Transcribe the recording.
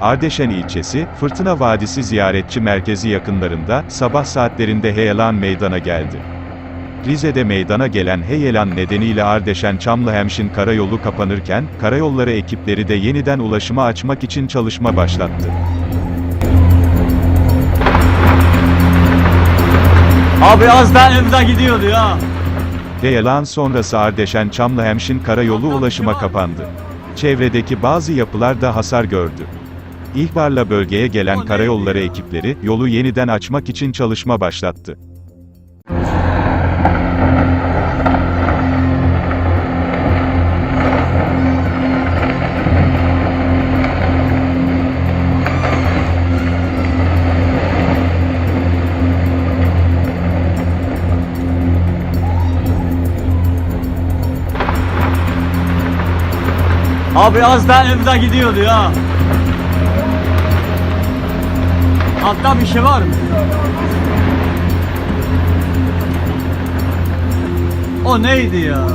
Ardeşen ilçesi, Fırtına Vadisi ziyaretçi merkezi yakınlarında, sabah saatlerinde heyelan meydana geldi. Rize'de meydana gelen heyelan nedeniyle Ardeşen Çamlıhemşin karayolu kapanırken, karayolları ekipleri de yeniden ulaşıma açmak için çalışma başlattı. Abi az daha evden gidiyordu ya. Heyelan sonrası Ardeşen Çamlıhemşin karayolu ulaşıma kapandı. Çevredeki bazı yapılar da hasar gördü. İhbarla bölgeye gelen karayolları ekipleri, yolu yeniden açmak için çalışma başlattı. Abi az daha evden gidiyordu ya. Altta bir şey var mı? O neydi ya?